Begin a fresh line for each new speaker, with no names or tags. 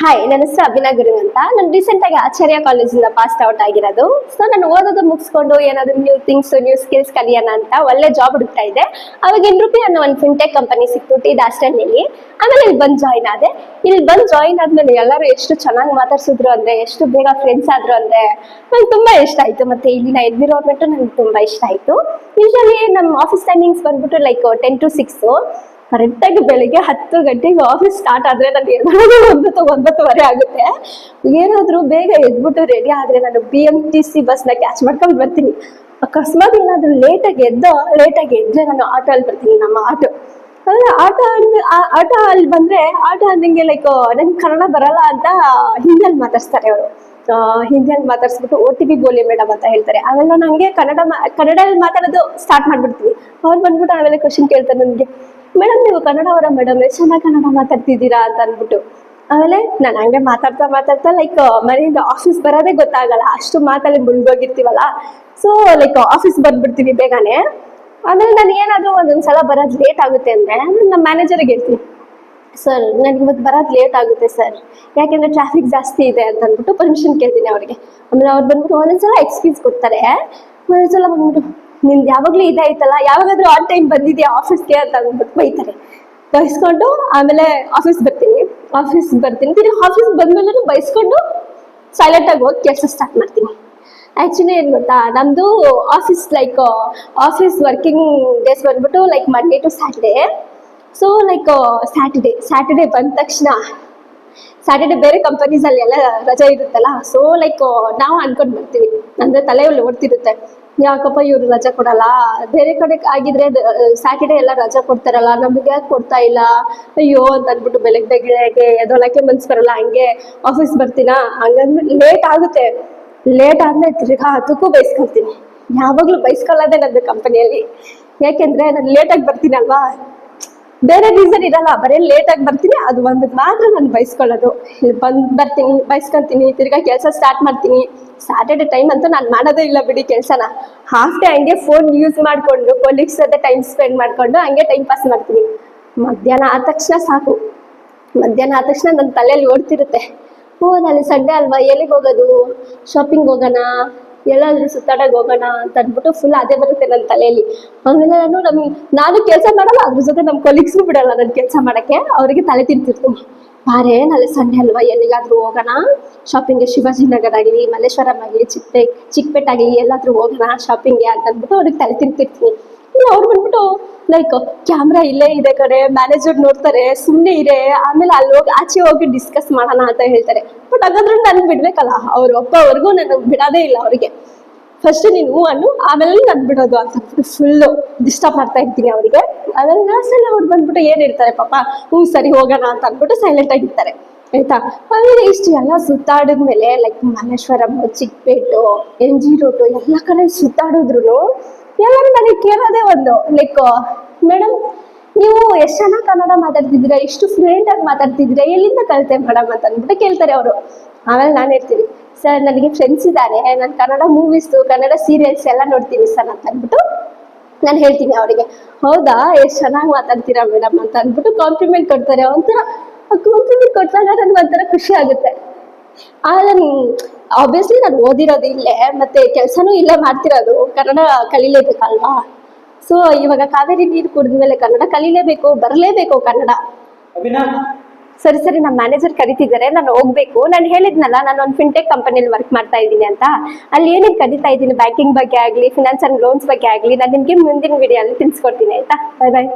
Hi ನನ್ನ ಹೆಸರು ಅಭಿನಾ ಗುರು ಅಂತ. ನಾನು ರೀಸೆಂಟ್ ಆಗಿ ಆಚಾರ್ಯ ಕಾಲೇಜಿಂದ ಪಾಸ್ ಔಟ್ ಆಗಿರೋದು. ಸೊ ನಾನು ಓದೋದು ಮುಗಿಸ್ಕೊಂಡು ಏನಾದ್ರು ನ್ಯೂ ಥಿಂಗ್ಸ್ ನ್ಯೂ ಸ್ಕಿಲ್ಸ್ ಕಲಿಯೋಣ ಅಂತ ಒಳ್ಳೆ ಜಾಬ್ ಹುಡುಕ್ತಾ ಇದ್ದೆ. ಅವಾಗ ಇನ್ ರೂಪಿ ಅನ್ನೋ ಒಂದು ಫಿನ್ಟೆಕ್ ಕಂಪನಿ ಸಿಕ್ಬಿಟ್ಟು ಇದು ಹಾಸ್ಟೆಲ್ನಲ್ಲಿ ಆಮೇಲೆ ಇಲ್ಲಿ ಬಂದು ಜಾಯಿನ್ ಆದೆ. ಇಲ್ಲಿ ಬಂದು ಜಾಯಿನ್ ಆದ್ಮೇಲೆ ಎಲ್ಲರೂ ಎಷ್ಟು ಚೆನ್ನಾಗಿ ಮಾತಾಡ್ಸಿದ್ರು ಅಂದ್ರೆ, ಎಷ್ಟು ಬೇಗ ಫ್ರೆಂಡ್ಸ್ ಆದ್ರು ಅಂದ್ರೆ, ನಂಗೆ ತುಂಬಾ ಇಷ್ಟ ಆಯ್ತು. ಮತ್ತೆ ಇಲ್ಲಿನ ಎನ್ವಿರಾನ್ಮೆಂಟ್ ನಂಗೆ ತುಂಬಾ ಇಷ್ಟ ಆಯ್ತು. ಯೂಶಲಿ ನಮ್ಮ ಆಫೀಸ್ ಟೈಮಿಂಗ್ಸ್ ಬಂದ್ಬಿಟ್ಟು ಲೈಕ್ ಟೆನ್ ಟು ಸಿಕ್ಸ್ ಕರೆಕ್ಟಾಗಿ ಬೆಳಿಗ್ಗೆ ಹತ್ತು ಗಂಟೆಗೆ ಆಫೀಸ್ ಸ್ಟಾರ್ಟ್ ಆದ್ರೆ ನಾನು ಎದ್ದೇಳೋದು ಒಂಬತ್ತು ಒಂಬತ್ತುವರೆ ಆಗುತ್ತೆ. ಏನಾದರೂ ಬೇಗ ಎದ್ಬಿಟ್ಟು ರೆಡಿ ಆದ್ರೆ ನಾನು ಬಿ ಎಂ ಟಿ ಸಿ ಬಸ್ನ ಕ್ಯಾಚ್ ಮಾಡ್ಕೊಂಡು ಬರ್ತೀನಿ. ಅಕಸ್ಮಾತ್ ಏನಾದರೂ ಲೇಟಾಗಿ ಎದ್ದೋ ಲೇಟಾಗಿ ಎದ್ರೆ ನಾನು ಆಟೋ ಅಲ್ಲಿ ಬರ್ತೀನಿ, ನಮ್ಮ ಆಟೋ ಅಂದ್ರೆ ಆಟೋ ಅಂದ್ರೆ ಆಟೋ ಅಲ್ಲಿ ಬಂದ್ರೆ ಆಟೋ ಅಂದಂಗೆ ಲೈಕ್ ನಂಗೆ ಕನ್ನಡ ಬರಲ್ಲ ಅಂತ ಹಿಂದಿಯಲ್ಲಿ ಮಾತಾಡ್ಸ್ತಾರೆ ಅವರು. ಹಿಂದಿಯಲ್ಲಿ ಮಾತಾಡ್ಸ್ಬಿಟ್ಟು ಓ ಟಿ ಪಿ ಬೋಲಿ ಮೇಡಮ್ ಅಂತ ಹೇಳ್ತಾರೆ. ಆಮೇಲೆ ನನಗೆ ಕನ್ನಡ ಕನ್ನಡದಲ್ಲಿ ಮಾತಾಡೋದು ಸ್ಟಾರ್ಟ್ ಮಾಡ್ಬಿಡ್ತೀವಿ. ಅವ್ರು ಬಂದ್ಬಿಟ್ಟು ಆಮೇಲೆ ಕ್ವಶನ್ ಕೇಳ್ತಾರೆ ನನಗೆ. ಮೇಡಮ್, ನೀವು ಕನ್ನಡ ಅವರ ಮೇಡಮ್, ಎಷ್ಟು ಚೆನ್ನಾಗಿ ಕನ್ನಡ ಮಾತಾಡ್ತಿದ್ದೀರಾ ಅಂತ ಅಂದ್ಬಿಟ್ಟು. ಆಮೇಲೆ ನಾನು ಹಂಗೆ ಮಾತಾಡ್ತಾ ಮಾತಾಡ್ತಾ ಲೈಕ್ ಮನೆಯಿಂದ ಆಫೀಸ್ ಬರೋದೇ ಗೊತ್ತಾಗಲ್ಲ, ಅಷ್ಟು ಮಾತಲ್ಲಿ ಮುಳುಗೋಗಿರ್ತೀವಲ್ಲ. ಸೊ ಲೈಕ್ ಆಫೀಸ್ ಬಂದ್ಬಿಡ್ತೀವಿ ಬೇಗನೆ. ಆಮೇಲೆ ನಾನು ಏನಾದರೂ ಒಂದೊಂದ್ಸಲ ಬರೋದು ಲೇಟ್ ಆಗುತ್ತೆ ಅಂದರೆ ನಮ್ಮ ಮ್ಯಾನೇಜರ್ಗೆ ಹೇಳ್ತೀನಿ. ಸರ್ ನನಗೆ ಇವತ್ತು ಬರೋದು ಲೇಟ್ ಆಗುತ್ತೆ ಸರ್ ಯಾಕೆಂದರೆ ಟ್ರಾಫಿಕ್ ಜಾಸ್ತಿ ಇದೆ ಅಂತ ಅಂದ್ಬಿಟ್ಟು ಪರ್ಮಿಷನ್ ಕೇಳ್ತೀನಿ ಅವ್ರಿಗೆ. ಆಮೇಲೆ ಅವ್ರು ಬಂದ್ಬಿಟ್ಟು ಒಂದೊಂದ್ಸಲ ಎಕ್ಸ್ಕ್ಯೂಸ್ ಕೊಡ್ತಾರೆ. ಒಂದೊಂದ್ಸಲ ಬಂದ್ಬಿಟ್ಟು ನಿಮ್ದು ಯಾವಾಗಲೂ ಇದೇ ಐತಲ್ಲ ಯಾವಾಗಾದ್ರೂ ಆನ್ ಟೈಮ್ ಬಂದಿದ್ಯಾ ಆಫೀಸ್ಗೆ ಅಂತ ಅಂದ್ಬಿಟ್ಟು ಬೈತಾರೆ. ಬೈಸ್ಕೊಂಡು ಆಮೇಲೆ ಆಫೀಸ್ ಬರ್ತೀನಿ ಆಫೀಸ್ ಬರ್ತೀನಿ. ತಿರ್ಗಿ ಆಫೀಸ್ ಬಂದ್ಮೇಲೆ ಬೈಸ್ಕೊಂಡು ಸೈಲೆಂಟ್ ಆಗಿ ಹೋಗಿ ಕೆಲಸ ಸ್ಟಾರ್ಟ್ ಮಾಡ್ತೀನಿ. ಆಕ್ಚುಲಿ ಏನ್ ಗೊತ್ತಾ? ನಮ್ದು office like office working days ಬಂದ್ಬಿಟ್ಟು like Monday to Saturday so like Saturday Saturday ಬಂದ ತಕ್ಷಣ ಸ್ಯಾಟರ್ಡೇ ಬೇರೆ ಕಂಪನೀಸ್ ಅಲ್ಲಿ ಎಲ್ಲ ರಜೆ ಇರುತ್ತಲ್ಲ ಸೊ ಲೈಕ್ ನಾವು ಅನ್ಕೊಂಡ್ ಬರ್ತೀವಿ. ಅಂದ್ರೆ ತಲೆಯಲ್ಲಿ ಓಡ್ತಿರುತ್ತೆ. ಯಾಕಪ್ಪ ಇವ್ರು ರಜೆ ಕೊಡಲ್ಲ? ಬೇರೆ ಕಡೆ ಆಗಿದ್ರೆ ಸ್ಯಾಟರ್ಡೇ ಎಲ್ಲ ರಜಾ ಕೊಡ್ತಾರಲ್ಲ, ನಮಗೆ ಯಾಕೆ ಕೊಡ್ತಾ ಇಲ್ಲ? ಅಯ್ಯೋ ಅಂತ ಅಂದ್ಬಿಟ್ಟು ಬೆಳಗ್ಗೆ ಬೆಳಗ್ಗೆ ಎದೊಳಕ್ಕೆ ಮನ್ಸು ಬರಲ್ಲ, ಹಂಗೆ ಆಫೀಸ್ ಬರ್ತೀನಾ? ಹಂಗಂದ್ಬಿಟ್ಟು ಲೇಟ್ ಆಗುತ್ತೆ. ಲೇಟ್ ಆದ್ಮೇಲೆ ತಿರ್ಗಾ ಅದಕ್ಕೂ ಬೈಸ್ಕೊಳ್ತೀನಿ. ಯಾವಾಗ್ಲೂ ಬೈಸ್ಕೊಳ್ಳೋದೇ ನನ್ನ ಕಂಪನಿಯಲ್ಲಿ ಯಾಕೆಂದ್ರೆ ನಾನು ಲೇಟಾಗಿ ಬರ್ತೀನಲ್ವಾ? ಬೇರೆ ರೀಸನ್ ಇರಲ್ಲ, ಬರೀ ಲೇಟ್ ಆಗಿ ಬರ್ತೀನಿ, ಅದು ಒಂದು ಮಾತ್ರ ನಾನು ಬೈಸ್ಕೊಳ್ಳೋದು. ಇಲ್ಲಿ ಬಂದ್ ಬರ್ತೀನಿ ಬಯಸ್ಕೊಂತೀನಿ ತಿರ್ಗಾ ಕೆಲಸ ಸ್ಟಾರ್ಟ್ ಮಾಡ್ತೀನಿ. ಸ್ಯಾಟರ್ಡೆ ಟೈಮ್ ಅಂತೂ ನಾನು ಮಾಡೋದೇ ಇಲ್ಲ ಬಿಡಿ ಕೆಲಸನ. ಹಾಫ್ ಡೇ ಹಂಗೆ ಫೋನ್ ಯೂಸ್ ಮಾಡಿಕೊಂಡು ಕೊಲೀಗ್ಸ್ ಜೊತೆ ಟೈಮ್ ಸ್ಪೆಂಡ್ ಮಾಡಿಕೊಂಡು, ಹಂಗೆ ಟೈಮ್ ಪಾಸ್ ಮಾಡ್ತೀನಿ. ಮಧ್ಯಾಹ್ನ ಆದ ತಕ್ಷಣ ಸಾಕು. ಮಧ್ಯಾಹ್ನ ಆದ ತಕ್ಷಣ ನನ್ನ ತಲೆಯಲ್ಲಿ ಓಡ್ತಿರುತ್ತೆ. ಓ ನಾಳೆ ಸಂಡೇ ಅಲ್ವಾ, ಎಲ್ಲಿಗೆ ಹೋಗೋದು? ಶಾಪಿಂಗ್ ಹೋಗೋಣ? ಎಲ್ಲಾದ್ರೂ ಸುತ್ತಾಡಕ್ ಹೋಗೋಣ ಅಂತ ಅಂದ್ಬಿಟ್ಟು ಫುಲ್ ಅದೇ ಬರುತ್ತೆ ನನ್ನ ತಲೆಯಲ್ಲಿ. ಆಮೇಲೆ ನಾನು ನಮ್, ನಾನು ಕೆಲಸ ಮಾಡಲ್ಲ, ಅದ್ರ ಜೊತೆ ನಮ್ಮ ಕೊಲೀಗ್ಸ್ನು ಬಿಡಲ್ಲ ನನ್ನ ಕೆಲಸ ಮಾಡಕ್ಕೆ. ಅವರಿಗೆ ತಲೆ ತಿಂತಿರ್ತೀನಿ ಬಾರೆ, ನಾಳೆ ಸಂಡೆ ಅಲ್ವಾ, ಎಲ್ಲಿಗಾದ್ರೂ ಹೋಗೋಣ? ಶಾಪಿಂಗ್ಗೆ ಶಿವಾಜಿನಗರ ಆಗಲಿ, ಮಲ್ಲೇಶ್ವರಂ ಆಗಲಿ ಚಿಕ್ಕಪೇಟ್ ಚಿಕ್ಕಪೇಟ್ ಆಗಲಿ, ಎಲ್ಲಾದ್ರೂ ಹೋಗೋಣ ಶಾಪಿಂಗ್ಗೆ ಅಂತ ಅಂದ್ಬಿಟ್ಟು ಅವ್ರಿಗೆ ತಲೆ ತಿಂತಿರ್ತೀನಿ ಅವ್ರು ಬಂದ್ಬಿಟ್ಟು ಲೈಕ್ ಕ್ಯಾಮ್ರಾ ಇಲ್ಲೇ ಇದೆ ಕಡೆ ಮ್ಯಾನೇಜರ್ ನೋಡ್ತಾರೆ ಸುಮ್ಮನೆ ಇದೆ ಆಮೇಲೆ ಅಲ್ಲಿ ಹೋಗಿ ಆಚೆ ಹೋಗಿ ಡಿಸ್ಕಸ್ ಮಾಡೋಣ ಅಂತ ಹೇಳ್ತಾರೆ. ಬಟ್ ಹಾಗಾದ್ರೂ ನಾನು ಬಿಡ್ಬೇಕಲ್ಲ, ಅವ್ರ ಒಪ್ಪವರೆಗೂ ನಾನು ಬಿಡೋದೇ ಇಲ್ಲ ಅವರಿಗೆ. ಫಸ್ಟ್ ನೀನು ಹೂ ಅನ್ನು ಆಮೇಲೆ ನಾನು ಬಿಡೋದು ಅಂತ. ಫುಲ್ಲು ಡಿಸ್ಟರ್ಬ್ ಮಾಡ್ತಾ ಇರ್ತೀನಿ ಅವರಿಗೆ. ಆಮೇಲೆ ಲಾಸ್ಟಲ್ಲಿ ಅವ್ರು ಬಂದ್ಬಿಟ್ಟು ಏನು ಇರ್ತಾರೆ ಪಾಪ, ಹ್ಞೂ ಸರಿ ಹೋಗೋಣ ಅಂತ ಅಂದ್ಬಿಟ್ಟು ಸೈಲೆಂಟ್ ಆಗಿರ್ತಾರೆ ಆಯ್ತಾ? ಆಮೇಲೆ ಇಷ್ಟು ಎಲ್ಲ ಸುತ್ತಾಡಿದ್ಮೇಲೆ like Malleshwaram Chickpet N G road ಎಲ್ಲ ಕಡೆ ಸುತ್ತಾಡಿದ್ರು ಎಲ್ಲರೂ ನನಗೆ ಕೇಳೋದೇ ಒಂದು ಲೈಕ್ ಮೇಡಮ್ ನೀವು ಎಷ್ಟು ಜನ ಕನ್ನಡ ಮಾತಾಡ್ತಿದ್ದೀರ? ಎಷ್ಟು ಫ್ಲೂಯೆಂಟ್ ಆಗಿ ಮಾತಾಡ್ತಿದ್ದೀರ? ಎಲ್ಲಿಂದ ಕಲಿತೆ ಮೇಡಮ್ ಅಂತ ಅಂದ್ಬಿಟ್ಟು ಕೇಳ್ತಾರೆ ಅವರು. ಆಮೇಲೆ ನಾನು ಹೇಳ್ತೀನಿ ಸರ್ ನನಗೆ ಫ್ರೆಂಡ್ಸ್ ಇದ್ದಾರೆ ನಾನು ಕನ್ನಡ ಮೂವೀಸು ಕನ್ನಡ ಸೀರಿಯಲ್ಸ್ ಎಲ್ಲ ನೋಡ್ತೀನಿ ಸರ್ ಅಂತ ಅಂದ್ಬಿಟ್ಟು ನಾನು ಹೇಳ್ತೀನಿ ಅವರಿಗೆ. ಹೌದಾ? ಎಷ್ಟು ಚೆನ್ನಾಗಿ ಮಾತಾಡ್ತೀರಾ ಮೇಡಮ್ ಅಂತ ಅಂದ್ಬಿಟ್ಟು ಕಾಂಪ್ಲಿಮೆಂಟ್ ಕೊಡ್ತಾರೆ. ಒಂಥರ ಕಾಂಪ್ಲಿಮೆಂಟ್ ಕೊಟ್ಟಾಗ ನನಗೆ ಒಂಥರ ಖುಷಿ ಆಗುತ್ತೆ. ಆಮೇಲೆ ಆಬ್ವಿಯಸ್ಲಿ ನಾನು ಓದಿರೋದು ಇಲ್ಲೇ ಮತ್ತೆ ಕೆಲಸನೂ ಇಲ್ಲೇ ಮಾಡ್ತಿರೋದು ಕನ್ನಡ ಕಲಿಲೇಬೇಕಲ್ವಾ? ಸೊ ಇವಾಗ ಕಾವೇರಿ ನೀರು ಕುಡಿದ ಮೇಲೆ ಕನ್ನಡ ಕಲಿಲೇಬೇಕು ಬರಲೇಬೇಕು ಕನ್ನಡ. ಸರಿ ಸರಿ ನಮ್ಮ ಮ್ಯಾನೇಜರ್ ಕರಿತಿದ್ದಾರೆ ನಾನು ಹೋಗ್ಬೇಕು. ನಾನು ಹೇಳಿದ್ನಲ್ಲ ನಾನು ಒಂದು ಫಿನ್ಟೆಕ್ ಕಂಪನಿಯಲ್ಲಿ ವರ್ಕ್ ಮಾಡ್ತಾ ಇದ್ದೀನಿ ಅಂತ. ಅಲ್ಲಿ ಏನೇನು ಕರಿತಾ ಇದ್ದೀನಿ ಬ್ಯಾಂಕಿಂಗ್ ಬಗ್ಗೆ ಆಗಲಿ ಫಿನಾನ್ಸ್ ಅಂಡ್ ಲೋನ್ಸ್ ಬಗ್ಗೆ ಆಗಲಿ ನಾನು ನಿಮಗೆ ಮುಂದಿನ ವಿಡಿಯೋ ಅಲ್ಲಿ ತಿಳಿಸ್ಕೊಡ್ತೀನಿ ಆಯ್ತಾ? ಬಾಯ್ ಬಾಯ್